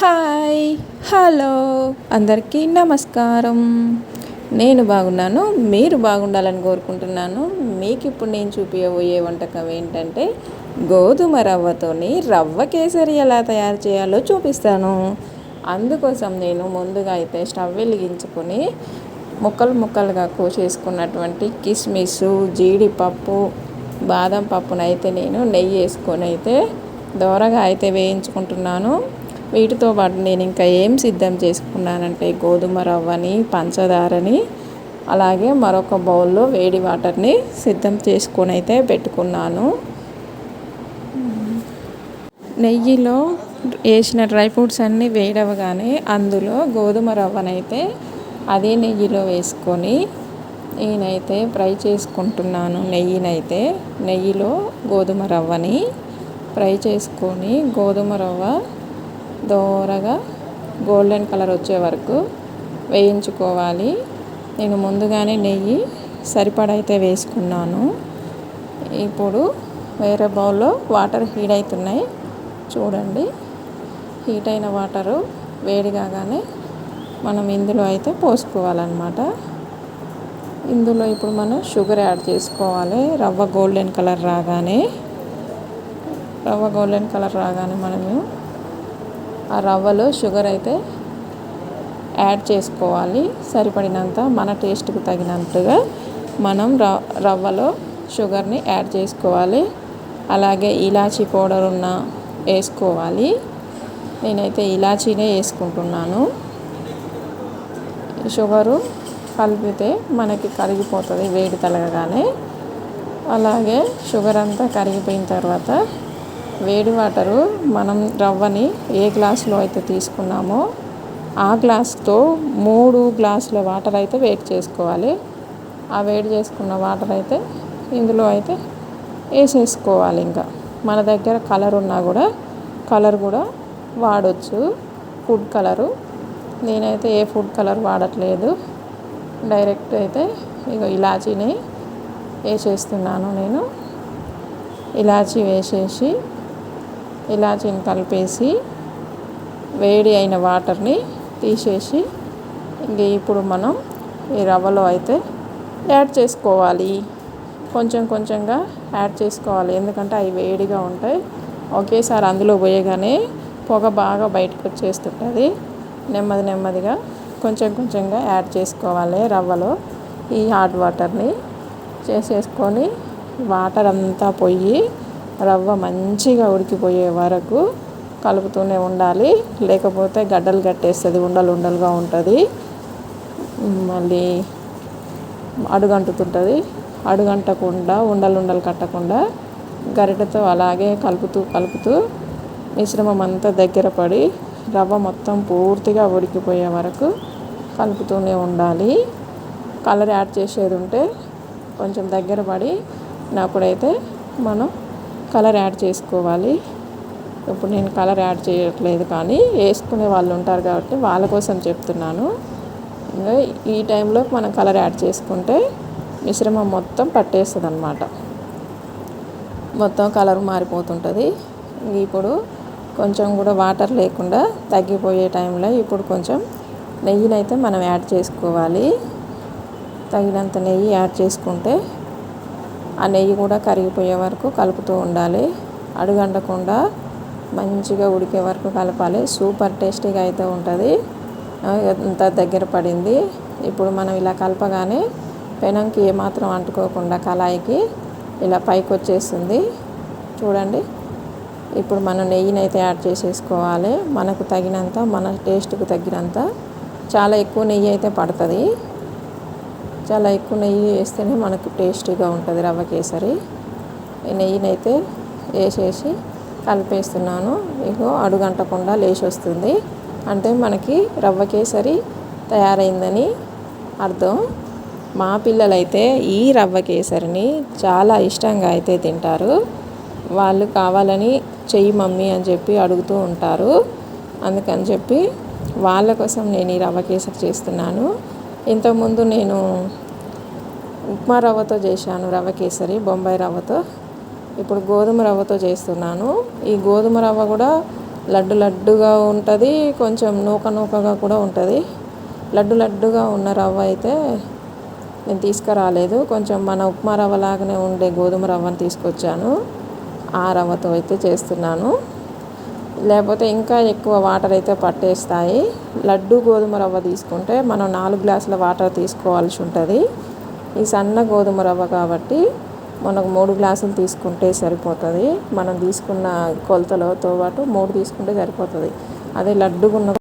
Hi hello అందరికీ నమస్కారం. నేను బాగున్నాను మీరు బాగుండాలని కోరుకుంటున్నాను. మీకు ఇప్పుడు నేను చూపించబోయే వంటకం ఏంటంటే గోధుమ రవ్వతోని రవ్వ కేసరి ఎలా తయారు చేయాలో చూపిస్తాను. అందుకోసం నేను ముందుగా అయితే స్టవ్ వెలిగించుకొని ముక్కలు ముక్కలుగా కోసేసుకున్నటువంటి కిస్మిస్ జీడిపప్పు బాదం పప్పునైతే నేను నెయ్యి వేసుకొని అయితే దోరగా అయితే వేయించుకుంటున్నాను. వీటితో పాటు నేను ఇంకా ఏం సిద్ధం చేసుకున్నానంటే గోధుమ రవ్వని పంచదారని అలాగే మరొక బౌల్లో వేడి వాటర్ని సిద్ధం చేసుకొని అయితే పెట్టుకున్నాను. నెయ్యిలో వేసిన డ్రై ఫ్రూట్స్ అన్నీ వేడవగానే అందులో గోధుమ రవ్వనైతే అదే నెయ్యిలో వేసుకొని నేనైతే ఫ్రై చేసుకుంటున్నాను నెయ్యినైతే. నెయ్యిలో గోధుమ రవ్వని ఫ్రై చేసుకొని గోధుమ రవ్వ దోరగా గోల్డెన్ కలర్ వచ్చే వరకు వేయించుకోవాలి. నేను ముందుగానే నెయ్యి సరిపడైతే వేసుకున్నాను. ఇప్పుడు వేరే బౌల్లో వాటర్ హీట్ అవుతున్నాయి చూడండి హీట్ అయిన వాటరు వేడి కాగానే మనం ఇందులో అయితే పోసుకోవాలన్నమాట. ఇందులో ఇప్పుడు మనం షుగర్ యాడ్ చేసుకోవాలి. రవ్వ గోల్డెన్ కలర్ రాగానే రవ్వ గోల్డెన్ కలర్ రాగానే మనము ఆ రవ్వలో షుగర్ అయితే యాడ్ చేసుకోవాలి. సరిపడినంత మన టేస్ట్కి తగినట్టుగా మనం రవ్వలో షుగర్ని యాడ్ చేసుకోవాలి. అలాగే ఇలాచీ పౌడర్ ఉన్న వేసుకోవాలి. నేనైతే ఇలాచీనే వేసుకుంటున్నాను. షుగరు కలిపితే మనకి కరిగిపోతుంది వేడి తలగగానే. అలాగే షుగర్ అంతా కరిగిపోయిన తర్వాత వేడి వాటరు మనం రవ్వని ఏ గ్లాసులో అయితే తీసుకున్నామో ఆ గ్లాస్తో మూడు గ్లాసుల వాటర్ అయితే వేడి చేసుకోవాలి. ఆ వేడి చేసుకున్న వాటర్ అయితే ఇందులో అయితే వేసేసుకోవాలి ఇంకా. మన దగ్గర కలర్ ఉన్నా కూడా కలర్ కూడా వాడచ్చు. Food colour. నేనైతే ఏ ఫుడ్ కలర్ వాడట్లేదు. డైరెక్ట్ అయితే ఇక ఇలాచీని వేసేస్తున్నాను నేను. ఇలాచీ వేసేసి ఇలాచీని కలిపేసి వేడి అయిన వాటర్ని తీసేసి ఇంక ఇప్పుడు మనం ఈ రవ్వలో అయితే యాడ్ చేసుకోవాలి. కొంచెం కొంచెంగా యాడ్ చేసుకోవాలి. ఎందుకంటే అవి వేడిగా ఉంటాయి. ఒకేసారి అందులో పోయగానే పొగ బాగా బయటకు వచ్చేస్తుంటుంది. నెమ్మది నెమ్మదిగా కొంచెం కొంచెంగా యాడ్ చేసుకోవాలి రవ్వలో ఈ హాట్ వాటర్ని. చేసేసుకొని వాటర్ అంతా పోయి రవ్వ మంచిగా ఉడికిపోయే వరకు కలుపుతూనే ఉండాలి. లేకపోతే గడ్డలు కట్టేస్తుంది ఉండలు ఉండలుగా ఉంటుంది. మళ్ళీ అడుగంటుతుంటుంది. అడుగంటకుండా ఉండలు ఉండలు కట్టకుండా గరిటెతో అలాగే కలుపుతూ కలుపుతూ మిశ్రమం అంతా దగ్గర పడి రవ్వ మొత్తం పూర్తిగా ఉడికిపోయే వరకు కలుపుతూనే ఉండాలి. కలర్ యాడ్ చేసేది ఉంటే కొంచెం దగ్గర పడి నాకుడైతే మనం కలర్ యాడ్ చేసుకోవాలి. ఇప్పుడు నేను కలర్ యాడ్ చేయట్లేదు కానీ వేసుకునే వాళ్ళు ఉంటారు కాబట్టి వాళ్ళ కోసం చెప్తున్నాను. ఇంకా ఈ టైంలో మనం కలర్ యాడ్ చేసుకుంటే మిశ్రమం మొత్తం పట్టేస్తుంది అనమాట మొత్తం కలర్ మారిపోతుంటుంది. ఇప్పుడు కొంచెం కూడా వాటర్ లేకుండా తగ్గిపోయే టైంలో ఇప్పుడు కొంచెం నెయ్యినైతే మనం యాడ్ చేసుకోవాలి. తగినంత నెయ్యి యాడ్ చేసుకుంటే ఆ నెయ్యి కూడా కరిగిపోయే వరకు కలుపుతూ ఉండాలి. అడుగంటకుండా మంచిగా ఉడికే వరకు కలపాలి. సూపర్ టేస్టీగా అయితే ఉంటుంది. ఎంత దగ్గర పడింది. ఇప్పుడు మనం ఇలా కలపగానే పెనంకి ఏమాత్రం అంటుకోకుండా కళాయికి ఇలా పైకి వచ్చేస్తుంది చూడండి. ఇప్పుడు మనం నెయ్యిని అయితే యాడ్ చేసేసుకోవాలి. మనకు తగినంత మన టేస్ట్కి తగినంత. చాలా ఎక్కువ నెయ్యి అయితే పడుతుంది. చాలా ఎక్కువ నెయ్యి వేస్తేనే మనకు టేస్టీగా ఉంటుంది రవ్వ కేసరి. ఈ నెయ్యిని అయితే వేసేసి కలిపేస్తున్నాను. ఇగో అడుగంటకుండా లేచి వస్తుంది అంటే మనకి రవ్వ కేసరి తయారైందని అర్థం. మా పిల్లలైతే ఈ రవ్వ కేసరిని చాలా ఇష్టంగా అయితే తింటారు. వాళ్ళు కావాలని చెయ్యి మమ్మీ అని చెప్పి అడుగుతూ ఉంటారు. అందుకని చెప్పి వాళ్ళ కోసం నేను ఈ రవ్వ కేసరి చేస్తున్నాను. ఇంతకుముందు నేను ఉప్మా రవ్వతో చేశాను రవ్వ కేసరి బొంబాయి రవ్వతో. ఇప్పుడు గోధుమ రవ్వతో చేస్తున్నాను. ఈ గోధుమ రవ్వ కూడా లడ్డు లడ్డుగా ఉంటుంది కొంచెం నూక నూకగా కూడా ఉంటుంది. లడ్డు లడ్డుగా ఉన్న రవ్వ అయితే నేను తీసుకురాలేదు. కొంచెం మన ఉప్మా రవ్వ లాగానే ఉండే గోధుమ రవ్వను తీసుకొచ్చాను. ఆ రవ్వతో అయితే చేస్తున్నాను. లేకపోతే ఇంకా ఎక్కువ వాటర్ అయితే పట్టేస్తాయి. లడ్డు గోధుమ రవ్వ తీసుకుంటే మనం నాలుగు గ్లాసుల వాటర్ తీసుకోవాల్సి ఉంటుంది. ఈ సన్న గోధుమ రవ్వ కాబట్టి మనకు మూడు గ్లాసులు తీసుకుంటే సరిపోతుంది. మనం తీసుకున్న కొలతలతో పాటు మూడు తీసుకుంటే సరిపోతుంది. అదే లడ్డుగున్న